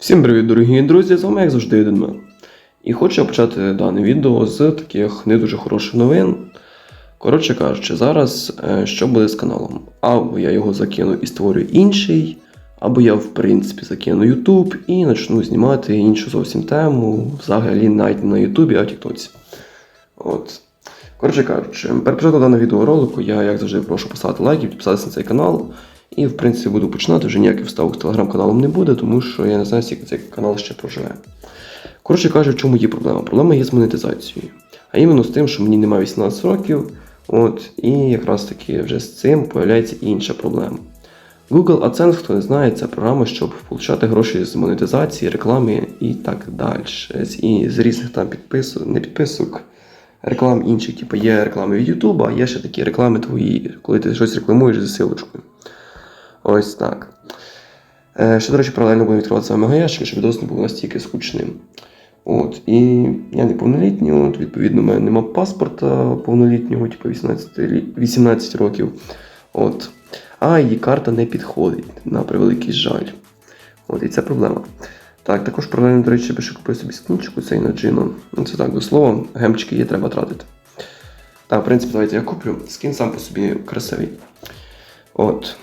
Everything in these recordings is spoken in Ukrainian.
Всім привіт, дорогі друзі! З вами, як завжди, один мен. І хочу почати дане відео з таких не дуже хороших новин. Коротше кажучи, зараз е, що буде з каналом? Або я його закину і створю інший, або я, в принципі, закину YouTube і почну знімати іншу зовсім тему, взагалі навіть не на YouTube, а в Тіктоці. От. Коротше кажучи, перед початком даного відеоролику я, як завжди, прошу поставити лайк і підписатися на цей канал. І, в принципі, буду починати. Вже ніяких вставок з телеграм-каналом не буде, тому що я не знаю, скільки цей канал ще проживе. Коротше кажучи, в чому є проблема? Проблема є з монетизацією. А іменно з тим, що мені немає 18 років, от, і якраз таки вже з цим появляється інша проблема. Google AdSense, хто не знає, це програма, щоб отримати гроші з монетизації, реклами і так далі. І з різних там підписок, не підписок, реклам інших. Типу є реклами від YouTube, а є ще такі реклами твої, коли ти щось рекламуєш за силочкою. Ось так. Е, Ще, до речі, паралельно будемо відкривати саме мегаящик, щоб відос не був настільки скучним. От, і я неповнолітній, от, відповідно, у мене нема паспорта повнолітнього, типу 18, 18 років. От. А її карта не підходить, на превеликий жаль. От, і це проблема. Так, також паралельно, до речі, ще купив собі скінчику цей на джино. Ну, це так, до слова, гемчики є, треба тратити. Так, в принципі, давайте я куплю. Скін сам по собі красивий. От.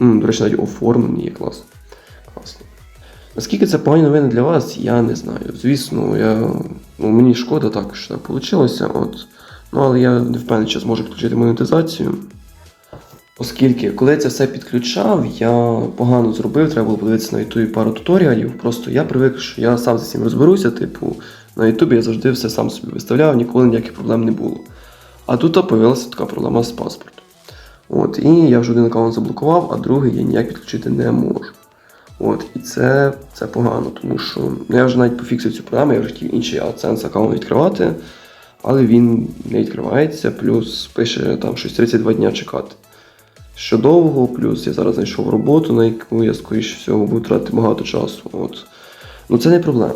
М, до речі, навіть оформлені є класно. Класно. Наскільки це погані новини для вас, я не знаю. Звісно, я, ну, мені шкода так, що так вийшло. От. Ну, але я не впевнений, що зможу підключити монетизацію. Оскільки, коли я це все підключав, я погано зробив, треба було подивитися на Ютубі пару туторіалів. Просто я привик, що я сам з цим розберуся. Типу, на Ютубі я завжди все сам собі виставляв, ніколи ніяких проблем не було. А тут з'явилася така проблема з паспортом. От, і я вже один аккаунт заблокував, а другий я ніяк підключити не можу. От, і це, це погано, тому що ну, я вже навіть пофіксив цю проблему, я вже хотів інший AdSense аккаунт відкривати, але він не відкривається, плюс пише там щось 32 дня чекати. Що довго, плюс я зараз знайшов роботу, на яку я, скоріше всього, буду тратити багато часу. От. Ну це не проблема.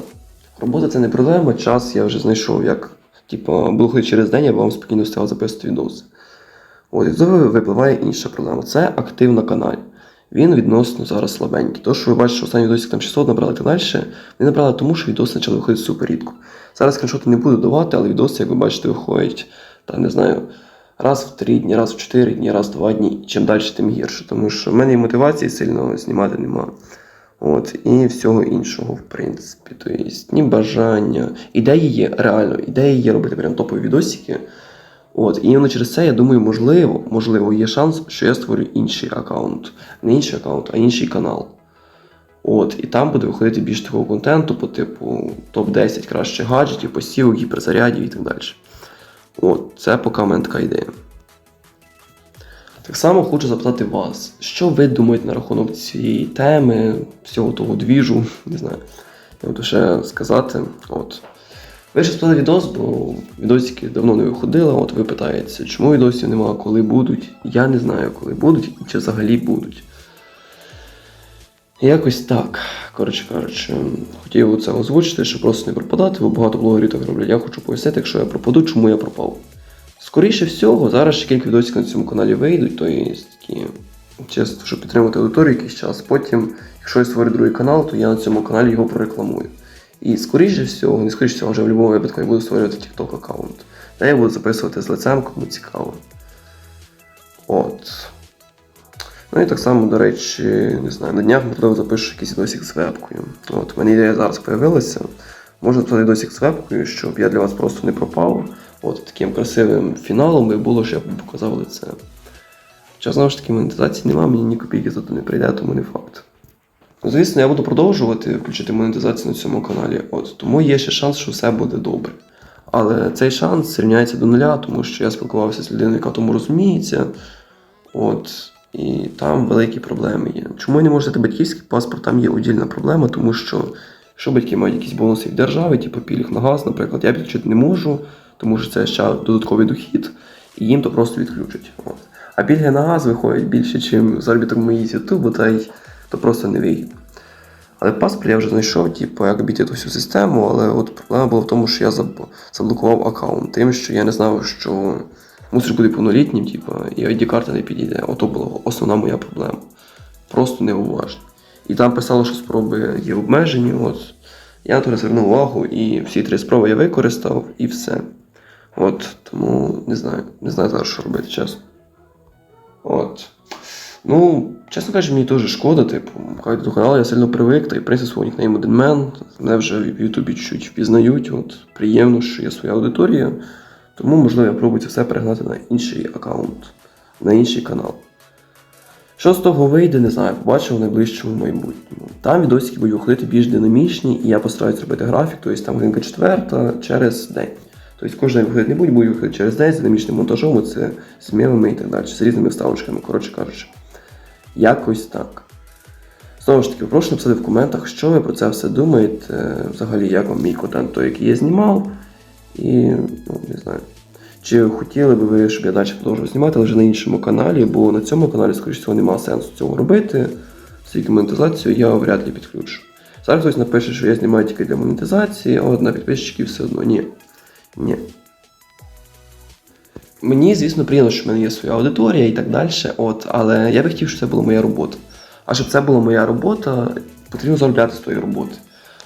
Робота це не проблема, час я вже знайшов, як типу, було через день, я вам спокійно встигав записувати відоси. І тут випливає інша проблема. Це актив на каналі. Він відносно зараз слабенький. То, що ви бачите, що останній відосик там 600 набрали так далі, вони набрали тому, що відоси почали виходити супер рідко. Зараз скріншоти не буду давати, але відоси, як ви бачите, виходять, та не знаю, раз в 3 дні, раз в 4 дні, раз в 2 дні. Чим далі, тим гірше. Тому що в мене і мотивації сильно знімати нема. От, і всього іншого, в принципі. Тобто, ні бажання. Ідеї є, реально, ідеї є робити прям топові відосики. От, і іменно через це я думаю, можливо, можливо, є шанс, що я створю інший аккаунт. Не інший аккаунт, а інший канал. От, і там буде виходити більш такого контенту, по типу топ-10 кращих гаджетів, посівок, гіперзарядів і так далі. От, це поки в мене така ідея. Так само хочу запитати вас, що ви думаєте на рахунок цієї теми, всього того двіжу, не знаю, я буду ще сказати. От. Ви ще спитали відос, бо відосики давно не виходили. От ви питаєте, чому відосів немає, коли будуть. Я не знаю, коли будуть чи взагалі будуть. Якось так. Коротше кажучи, хотів це озвучити, щоб просто не пропадати, бо багато блогерів так роблять. Я хочу пояснити, якщо я пропаду, чому я пропав. Скоріше всього, зараз ще кілька відосів на цьому каналі вийдуть, то є такі чисто, щоб підтримати аудиторію якийсь час. Потім, якщо я створю другий канал, то я на цьому каналі його прорекламую. І скоріше всього, не скоріше всього, вже в будь-якому випадку я буду створювати TikTok аккаунт. Та я буду записувати з лицем, кому цікаво. От. Ну і так само, до речі, не знаю, на днях, можливо, запишу якийсь досік з вебкою. От, в мене ідея зараз з'явилася. Можна записати досік з вебкою, щоб я для вас просто не пропав. От таким красивим фіналом би було, що я показав лице. Хоча знову ж таки монетизації немає, мені ні копійки за то не прийде, тому не факт. Звісно, я буду продовжувати включити монетизацію на цьому каналі, от, тому є ще шанс, що все буде добре. Але цей шанс рівняється до нуля, тому що я спілкувався з людиною, яка тому розуміється. От, і там великі проблеми є. Чому я не можу взяти батьківський паспорт? Там є удільна проблема, тому що якщо батьки мають якісь бонуси від держави, типу пільг на газ, наприклад, я підключити не можу, тому що це ще додатковий дохід, і їм то просто відключать. От. А пільги на газ виходять більше, ніж заробіток моїй з Ютубу, та й то просто не вигідно. Але паспорт я вже знайшов, типу, як обійти ту всю систему, але от проблема була в тому, що я заблокував аккаунт, тим, що я не знав, що мусиш бути повнолітнім, типу, і ID-карта не підійде. Ото була основна моя проблема. Просто неуважний. І там писало, що спроби є обмежені. От. Я на то звернув увагу, і всі три спроби я використав, і все. От, тому не знаю, не знаю зараз, що робити, чесно. Ну, чесно кажучи, мені теж шкода, типу, хай до каналу я сильно привик, та й в свого нікнейм один мен. Мене вже в Ютубі чуть впізнають. От приємно, що є своя аудиторія. Тому, можливо, я пробую це все перегнати на інший аккаунт, на інший канал. Що з того вийде, не знаю, побачимо в найближчому майбутньому. Там відосики будуть виходити більш динамічні, і я постараюсь зробити графік, тобто там годинка четверта через день. Тобто кожен виходить не буде, буде виходити через день з динамічним монтажом, це з мемами і так далі, з різними вставочками, коротше кажучи. Якось так. Знову ж таки, прошу написати в коментах, що ви про це все думаєте, взагалі, як вам мій контент, той, який я знімав. І, ну, не знаю. Чи хотіли би ви, щоб я далі продовжував знімати, але вже на іншому каналі, бо на цьому каналі, скоріш всього, немає сенсу цього робити. Оскільки монетизацію я вряд ли підключу. Зараз хтось напише, що я знімаю тільки для монетизації, а от на підписчиків все одно ні. Ні. Мені, звісно, приємно, що в мене є своя аудиторія і так далі, от, але я би хотів, щоб це була моя робота. А щоб це була моя робота, потрібно заробляти з тої роботи.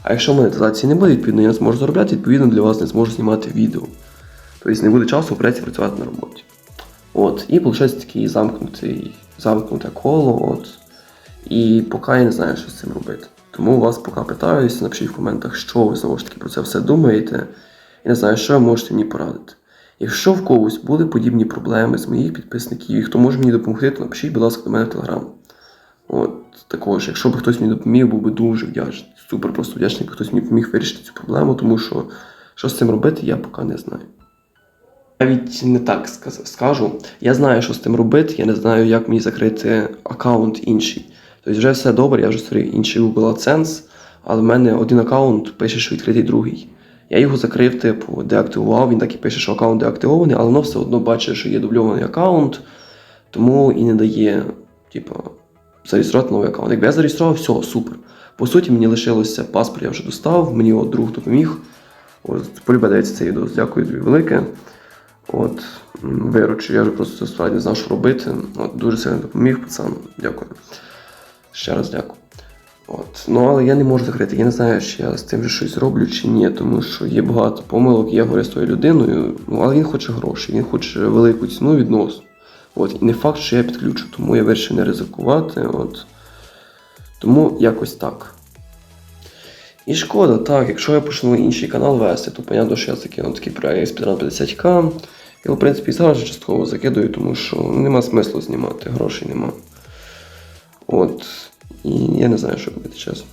А якщо монетизації не буде, відповідно, я не зможу заробляти, відповідно, для вас не зможу знімати відео. Тобто не буде часу впреться працювати на роботі. От, і виходить такий замкнутий, замкнуте коло. От. І поки я не знаю, що з цим робити. Тому вас поки питаюся, напишіть в коментах, що ви знову ж таки про це все думаєте. І не знаю, що ви можете мені порадити. Якщо в когось були подібні проблеми з моїх підписників, і хто може мені допомогти, то напишіть, будь ласка, до мене в телеграм. От також, якщо б хтось мені допоміг, був би дуже вдячний. Супер просто вдячний, якби хтось мені допоміг вирішити цю проблему, тому що що з цим робити, я поки не знаю. Навіть не так скажу. Я знаю, що з тим робити, я не знаю, як мені закрити аккаунт інший. Тобто вже все добре, я вже створив інший Google AdSense, але в мене один аккаунт пише, що відкритий другий. Я його закрив, типу, деактивував, він так і пише, що аккаунт деактивований, але воно все одно бачить, що є дубльований аккаунт, тому і не дає, типу, зареєструвати новий аккаунт. Якби я зареєстрував, все, супер. По суті, мені лишилося паспорт, я вже достав, мені от друг допоміг. От, полюбе дивиться цей відео. Дякую тобі велике. От, виручив, я вже просто справді не знав, що робити. От, дуже сильно допоміг, пацан. Дякую. Ще раз дякую. От. Ну, але я не можу закрити. Я не знаю, чи я з цим вже щось роблю чи ні, тому що є багато помилок, я говорю з тою людиною, ну, але він хоче гроші, він хоче велику ціну відносно. От. І не факт, що я підключу, тому я вирішив не ризикувати. От. Тому якось так. І шкода, так, якщо я почну інший канал вести, то понятно, що я закину такий проект з 50к. Я, в принципі, зараз частково закидаю, тому що нема смислу знімати, грошей нема. От. Я не знаю, що робити, чесно.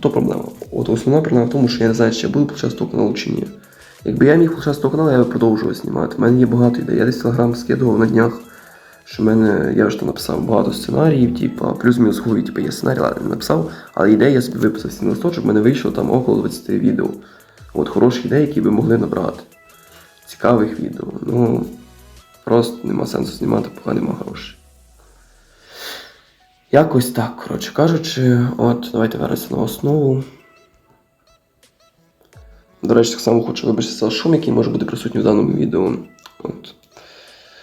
То проблема. От основна проблема в тому, що я не знаю, чи я буду получати каналу чи ні. Якби я міг получати каналу, я би продовжував знімати. У мене є багато ідей. Я десь телеграм скидував на днях, що в мене, я вже там написав багато сценаріїв, типу, плюс-мінус хуй, типу, є сценарій, але не написав. Але ідеї я собі виписав всі на листочок, в мене вийшло там около 20 відео. От хороші ідеї, які би могли набрати. Цікавих відео. Ну, просто нема сенсу знімати, поки нема грошей. Якось так, коротше кажучи, от, давайте вернемося на основу. До речі, так само хочу вибачитися за шум, який може бути присутній в даному відео. От.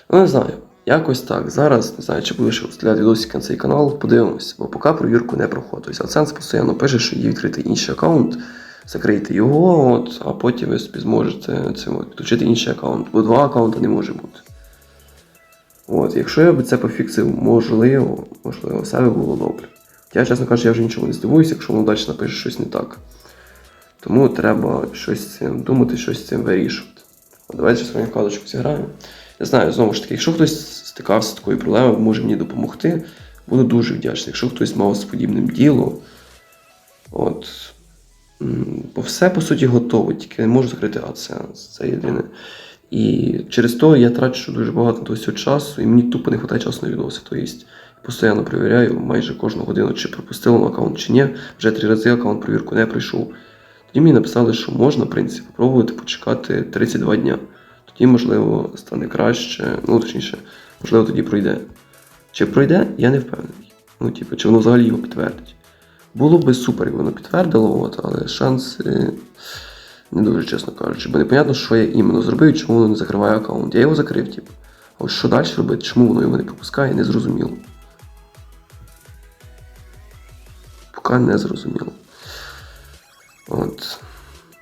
Ну, не знаю. Якось так. Зараз не знаю, чи буде ще відосики на цей канал, подивимось, бо поки провірку не проходить. Тобто AdSense постійно пише, що є відкритий інший аккаунт, закрийте його, от, а потім ви собі зможете от, підключити інший аккаунт, бо два аккаунти не може бути. От, якщо я би це пофіксив, можливо, можливо, все би було добре. Я, чесно кажучи, я вже нічого не здивуюся, якщо воно далі напише щось не так. Тому треба щось з цим думати, щось з цим вирішувати. От давайте ще свою вкладочку зіграємо. Я знаю, знову ж таки, якщо хтось стикався з такою проблемою, може мені допомогти, буду дуже вдячний. Якщо хтось мав з подібним діло, от, бо все по суті готово, тільки не можу закрити AdSense, це єдине. І через то я трачу дуже багато того всього часу, і мені тупо не вистачає часу на відоси. Тобто, постійно перевіряю майже кожну годину, чи пропустили на аккаунт, чи ні. Вже три рази аккаунт перевірку не пройшов. Тоді мені написали, що можна, в принципі, спробувати почекати 32 дня. Тоді, можливо, стане краще, ну точніше, можливо, тоді пройде. Чи пройде, я не впевнений. Ну, типу, чи воно взагалі його підтвердить. Було би супер, як воно підтвердило, от, але шанси не дуже, чесно кажучи, бо непонятно, що я іменно зробив, чому воно не закриває аккаунт. Я його закрив, типу. А ось що далі робити, чому воно його не пропускає, не зрозуміло. поки не зрозуміло. От.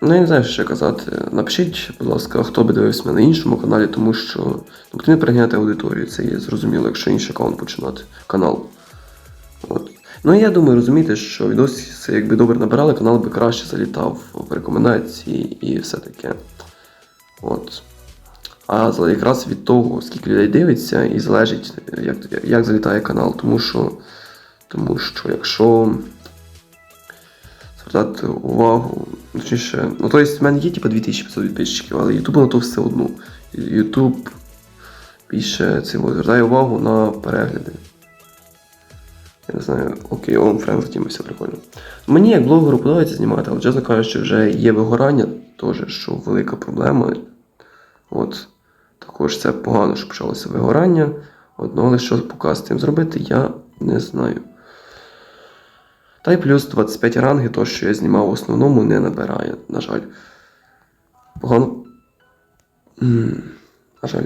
Ну, я не знаю, що ще казати. Напишіть, будь ласка, хто би дивився мене на іншому каналі, тому що ну, потрібно прийняти аудиторію. Це є зрозуміло, якщо інший аккаунт починати канал. От. Ну, я думаю, розумієте, що відоси, якби добре набирали, канал би краще залітав в рекомендації і все таке. От. А якраз від того, скільки людей дивиться, і залежить, як, як залітає канал. Тому що, тому що якщо звертати увагу, точніше, ну то есть в мене є типу 2500 підписчиків, але YouTube на то все одно. YouTube більше цього звертає увагу на перегляди. Я не знаю, окей, он френд затімився прикольно. Мені як блогеру подобається знімати, але чесно кажучи, вже є вигорання, теж, що велика проблема. От. Також це погано, що почалося вигорання. Одно, але що поки з тим зробити, я не знаю. Та й плюс 25 ранги, то, що я знімав в основному, не набирає, на жаль. Погано. На жаль.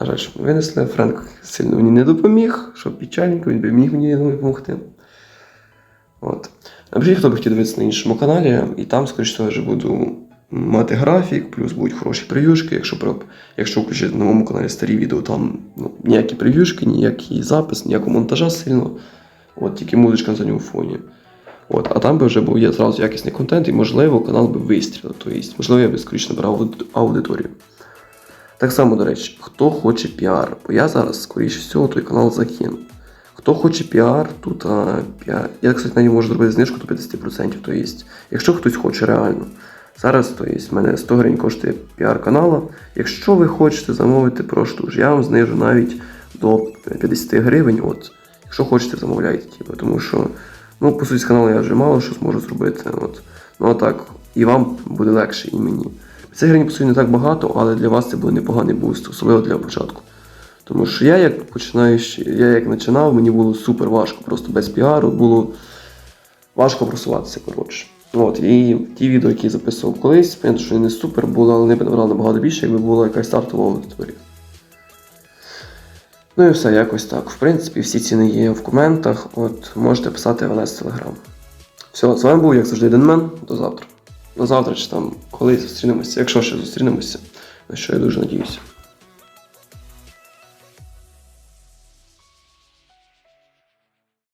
Ми винесли. Френк сильно мені не допоміг, що печальненько, він би міг мені допомогти. От. Напишіть, хто би хотів дивитися на іншому каналі, і там, скоріш всього, вже буду мати графік, плюс будуть хороші прев'юшки. Якщо, якщо включити на новому каналі старі відео, там ну, ніякі прев'юшки, ніякий запис, ніякого монтажа сильно. От тільки музичка на задньому фоні. От, а там би вже був є зразу якісний контент, і можливо канал би вистрілив. Тобто, можливо, я би скоріше набрав ауд- аудиторію. Так само, до речі, хто хоче піар, бо я зараз, скоріше всього, той канал закину. Хто хоче піар, тут а, піар. Я, кстати, на нього можу зробити знижку до 50%. Тобто, якщо хтось хоче реально. Зараз, то є, в мене 100 гривень коштує піар канала. Якщо ви хочете замовити, прошу дуже, я вам знижу навіть до 50 гривень. От, якщо хочете, замовляйте. Типу, тому що, ну, по суті, з каналу я вже мало що зможу зробити. От. Ну а так, і вам буде легше, і мені. 50 гривень, по суті, не так багато, але для вас це буде непоганий буст, особливо для початку. Тому що я як починаючи, я як починав, мені було супер важко, просто без піару було важко просуватися, коротше. От, і ті відео, які я записував колись, понятно, що не супер були, але б набрали набагато більше, якби була якась стартова аудиторія. Ну і все, якось так. В принципі, всі ціни є в коментах. От можете писати в в Телеграм. Все, з вами був, як завжди, Денмен. До завтра. До завтра чи там колись зустрінемося, якщо ще зустрінемося, на що я дуже надіюся.